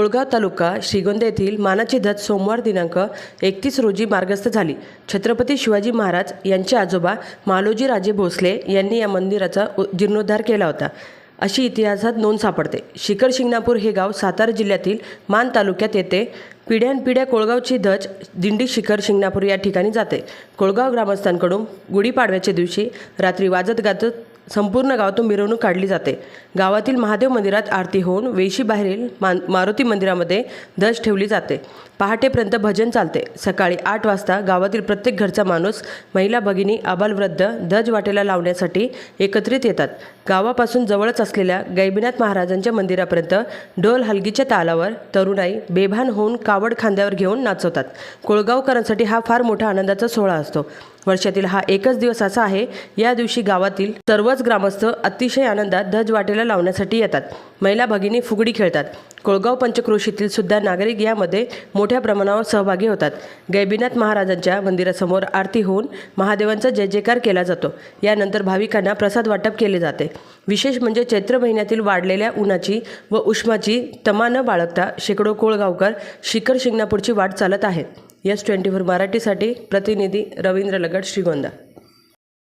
कोळगाव तालुका श्रीगोंदा येथील मानाची धत सोमवार दिनांक एकतीस रोजी मार्गस्थ झाली. छत्रपती शिवाजी महाराज यांचे आजोबा मालोजी राजे भोसले यांनी या मंदिराचा जीर्णोद्धार केला होता. अशी इतिहासात नोंद सापडते. शिखर शिंगणापूर हे गाव सातारा जिल्ह्यातील मान तालुक्यात येते. पिढ्यानपिढ्या कोळगावची धज दिंडी शिखर शिंगणापूर या ठिकाणी जाते. कोळगाव ग्रामस्थांकडून गुढीपाडव्याच्या दिवशी रात्री वाजत गाजत संपूर्ण गावातून मिरवणूक काढली जाते. गावातील महादेव मंदिरात आरती होऊन वेशीबाहेरील मान मारुती मंदिरामध्ये दश ठेवली जाते. पहाटेपर्यंत भजन चालते. सकाळी आठ वाजता गावातील प्रत्येक घरचा माणूस महिला भगिनी आबालवृद्ध दज वाटेला लावण्यासाठी एकत्रित येतात. गावापासून जवळच असलेल्या गैबीनाथ महाराजांच्या मंदिरापर्यंत ढोल हलगीच्या तालावर तरुणाई बेभान होऊन कावड खांद्यावर घेऊन नाचवतात. कोळगावकरांसाठी हा फार मोठा आनंदाचा सोहळा असतो. वर्षातील हा एकच दिवस असा आहे या दिवशी गावातील सर्वच ग्रामस्थ अतिशय आनंदात धज वाटेला लावण्यासाठी येतात. महिला भगिनी फुगडी खेळतात. कोळगाव पंचक्रोशीतील सुद्धा नागरिक यामध्ये मोठ्या प्रमाणावर सहभागी होतात. गैबीनाथ महाराजांच्या मंदिरासमोर आरती होऊन महादेवांचा जय जयकार केला जातो. यानंतर भाविकांना प्रसाद वाटप केले जाते. विशेष म्हणजे चैत्र महिन्यातील वाढलेल्या उन्हाची व उष्माची तमा न बाळगता शेकडो कोळगावकर शिखर शिंगणापूरची वाट चालत आहेत. यस ट्वेंटी फोर मराठीसाठी प्रतिनिधी रवींद्र लगड श्रीगोंदा